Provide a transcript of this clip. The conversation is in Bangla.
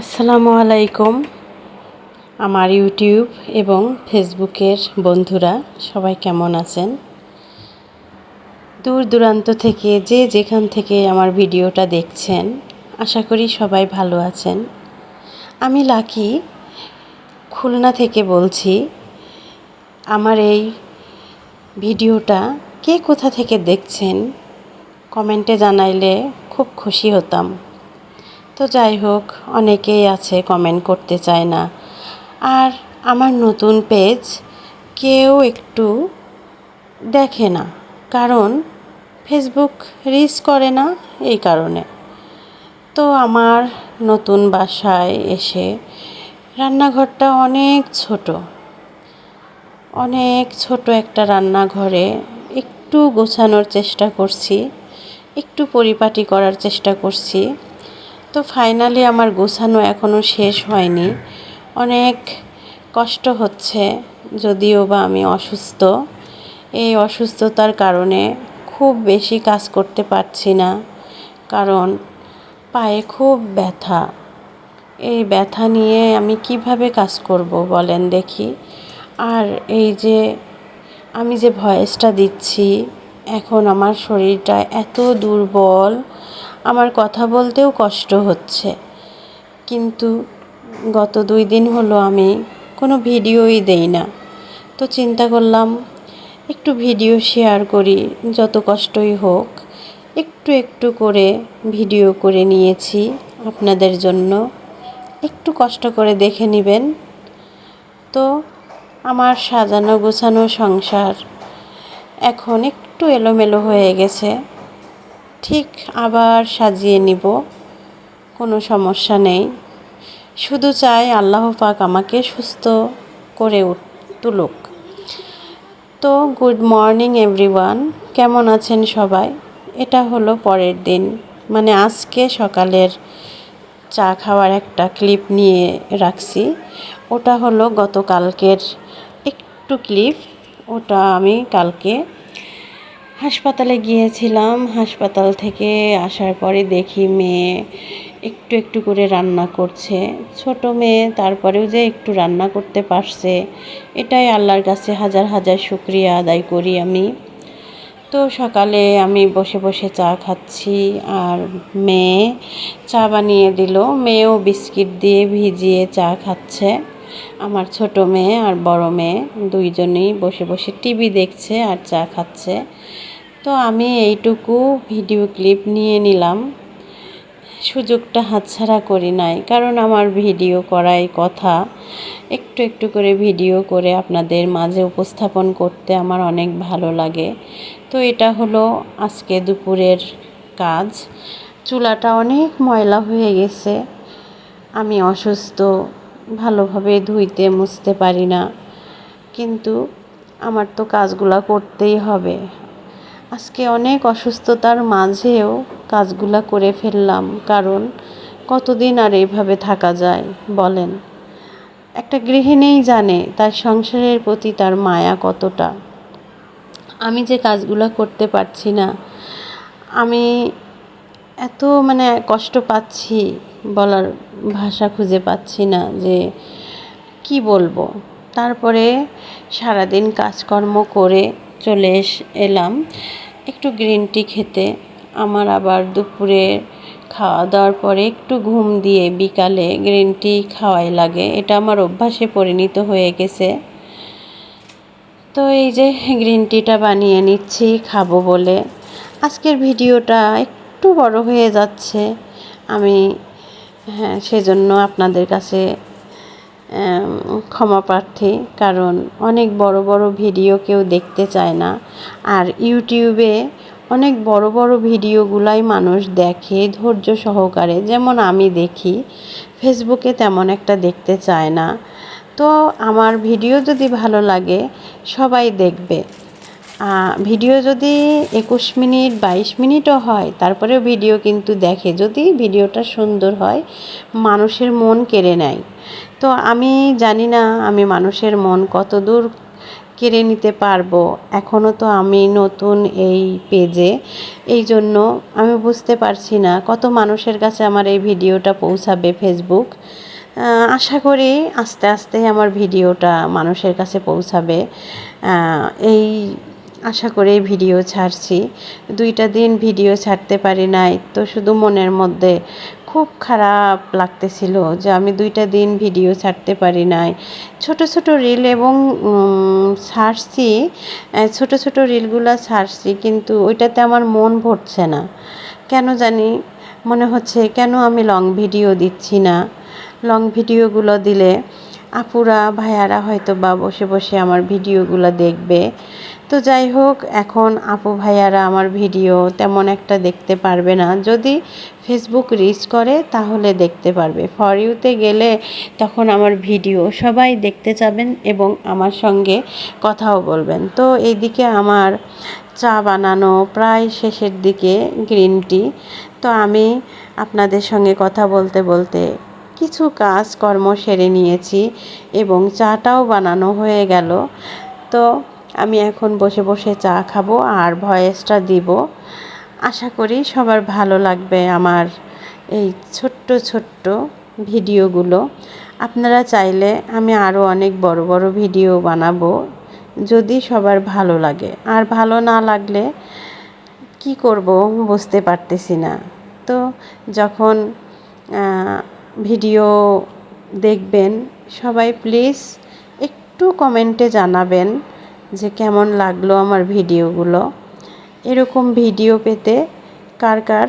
আসসালামু আলাইকুম, আমার ইউটিউব এবং ফেসবুকের বন্ধুরা, সবাই কেমন আছেন? দূর দূরান্ত থেকে যে যেখান থেকে আমার ভিডিওটা দেখছেন, আশা করি সবাই ভালো আছেন। আমি লাকি, খুলনা থেকে বলছি, আমার এই ভিডিওটা কে কোথা থেকে দেখছেন, কমেন্টে জানাইলে খুব খুশি হতাম। তো যাই হোক, অনেকেই আছে কমেন্ট করতে চায় না। আর আমার নতুন পেজ কেউ একটু দেখে না, কারণ ফেসবুক রিচ করে না এই কারণে। তো আমার নতুন বাসায় এসে রান্নাঘরটা অনেক ছোট। অনেক ছোট একটা রান্নাঘরে একটু গোছানোর চেষ্টা করছি, একটু পরিপাটি করার চেষ্টা করছি। তো ফাইনালি আমার গোছানো এখনও শেষ হয়নি। অনেক কষ্ট হচ্ছে, যদিও বা আমি অসুস্থ। এই অসুস্থতার কারণে খুব বেশি কাজ করতে পারছি না, কারণ পায়ে খুব ব্যথা। এই ব্যথা নিয়ে আমি কীভাবে কাজ করব বলেন দেখি। আর এই যে আমি যে ভয়েসটা দিচ্ছি, এখন আমার শরীরটা এত দুর্বল আমার কথা বলতেও কষ্ট হচ্ছে। কিন্তু গত দুই দিন হলো আমি কোনো ভিডিওই দেই না। তো চিন্তা করলাম, একটু ভিডিও শেয়ার করি, যত কষ্টই হোক, একটু একটু করে ভিডিও করে নিয়েছি আপনাদের জন্য। একটু কষ্ট করে দেখে নেবেন। তো আমার সাজানো গোছানো সংসার এখন একটু এলোমেলো হয়ে গেছে। ঠিক আবার সাজিয়ে নিব, কোনো সমস্যা নেই। শুধু চাই আল্লাহ পাক আমাকে সুস্থ করে তুলুক। তো গুড মর্নিং এভরিওয়ান, কেমন আছেন সবাই? এটা হলো পরের দিন। মানে আজকে সকালের চা খাওয়ার একটা ক্লিপ নিয়ে রাখছি। ওটা হলো গতকালকের একটু ক্লিপ। ওটা আমি কালকে হাসপাতালে গিয়েছিলাম। হাসপাতাল থেকে আসার পরে দেখি মেয়ে একটু একটু করে রান্না করছে। ছোট মেয়ে, তারপরেও যে একটু রান্না করতে পারছে, এটাই আল্লাহর কাছে হাজার হাজার শুক্রিয়া আদায় করি আমি। তো সকালে আমি বসে বসে চা খাচ্ছি আর মেয়ে চা বানিয়ে দিল। মেয়েও বিস্কিট দিয়ে ভিজিয়ে চা খাচ্ছে। আমার ছোট মেয়ে আর বড় মেয়ে দুইজনেই বসে বসে টিভি দেখছে আর চা খাচ্ছে। তো আমি এইটুকু ভিডিও ক্লিপ নিয়ে নিলাম। সুযোগটা হাতছাড়া করি নাই, কারণ আমার ভিডিও করাই কথা। একটু একটু করে ভিডিও করে আপনাদের মাঝে উপস্থাপন করতে আমার অনেক ভালো লাগে। তো এটা হলো আজকে দুপুরের কাজ। চুলাটা অনেক ময়লা হয়ে গেছে। আমি অসুস্থ, ভালোভাবে ধুইতে মুছতে পারি না। কিন্তু আমার তো কাজগুলা করতেই হবে। আজকে অনেক অসুস্থতার মাঝেও কাজগুলা করে ফেললাম, কারণ কতদিন আর এইভাবে থাকা যায়, বলেন। একটা গৃহিণীই জানে তার সংসারের প্রতি তার মায়া কতটা। আমি যে কাজগুলো করতে পারছি না, আমি এত মানে কষ্ট পাচ্ছি, বলার ভাষা খুঁজে পাচ্ছি না যে কি বলব। তারপরে সারাদিন কাজকর্ম করে চলে এলাম। একটু গ্রিন টি খেতে। আমার আবার দুপুরে খাওয়া দাওয়ার পরে একটু ঘুম দিয়ে বিকালে গ্রিন টি খাওয়াই লাগে। এটা আমার অভ্যাসে পরিণত হয়ে গেছে। তো এই যে গ্রিন টিটা বানিয়ে নিচ্ছি, খাব বলে। আজকের ভিডিওটা একটু বড় হয়ে যাচ্ছে। আমি হ্যাঁ সেজন্য আপনাদের কাছে ক্ষমা প্রার্থী, কারণ অনেক বড় বড় ভিডিও কেউ দেখতে চায় না। আর ইউটিউবে অনেক বড় বড় ভিডিওগুলাই মানুষ দেখে ধৈর্য সহকারে, যেমন আমি দেখি, ফেসবুকে তেমন একটা দেখতে চায় না। তো আমার ভিডিও যদি ভালো লাগে, সবাই দেখবে। ভিডিও যদি একুশ মিনিট, বাইশ মিনিটও হয়, তারপরেও ভিডিও কিন্তু দেখে। যদি ভিডিওটা সুন্দর হয়, মানুষের মন কেড়ে নেয়। তো আমি জানি না আমি মানুষের মন কত দূর কেড়ে নিতে পারব। এখনও তো আমি নতুন এই পেজে এই জন্য আমি বুঝতে পারছি না কত মানুষের কাছে আমার এই ভিডিওটা পৌঁছাবে ফেসবুক আশা করি আস্তে আস্তে আমার ভিডিওটা মানুষের কাছে পৌঁছাবে। এই আশা করে ভিডিও ছাড়ছি। দুইটা দিন ভিডিও ছাড়তে পারি নাই। তো শুধু মনের মধ্যে খুব খারাপ লাগতেছিল যে আমি দুইটা দিন ভিডিও ছাড়তে পারি নাই। ছোট ছোট রিল এবং ছাড়ছি ছোট ছোট রিলগুলো ছাড়ছি কিন্তু ওইটাতে আমার মন ভরছে না। কেন জানি মনে হচ্ছে কেন আমি লং ভিডিও দিচ্ছি না? লং ভিডিওগুলো দিলে আপুরা, ভাইয়ারা হয়তো বা বসে বসে আমার ভিডিওগুলো দেখবে। তো যাই হোক, এখন আপু ভাইয়ারা আমার ভিডিও তেমন একটা দেখতে পারবে না। যদি ফেসবুক রিচ করে, তাহলে দেখতে পারবে। ফর ইউতে গেলে তখন আমার ভিডিও সবাই দেখতে যাবেন এবং আমার সঙ্গে কথাও বলবেন। তো এইদিকে আমার চা বানানো প্রায় শেষের দিকে গ্রিন টি তো আমি আপনাদের সঙ্গে কথা বলতে বলতে কিছু কাজ কর্ম সেরে নিয়েছি এবং চাটাও বানানো হয়ে গেল। তো আমি এখন বসে বসে চা খাব আর ভয়েসটা দিব। আশা করি সবার ভালো লাগবে আমার এই ছোট্ট ছোট্ট ভিডিওগুলো। আপনারা চাইলে আমি আরও অনেক বড় বড় ভিডিও বানাবো যদি সবার ভালো লাগে। আর ভালো না লাগলে কি করব বুঝতে পারতেছি না। তো যখন ভিডিও দেখবেন, সবাই প্লিজ একটু কমেন্টে জানাবেন। যে কেমন লাগল আমার ভিডিওগুলো? এরকম ভিডিও পেতে কার কার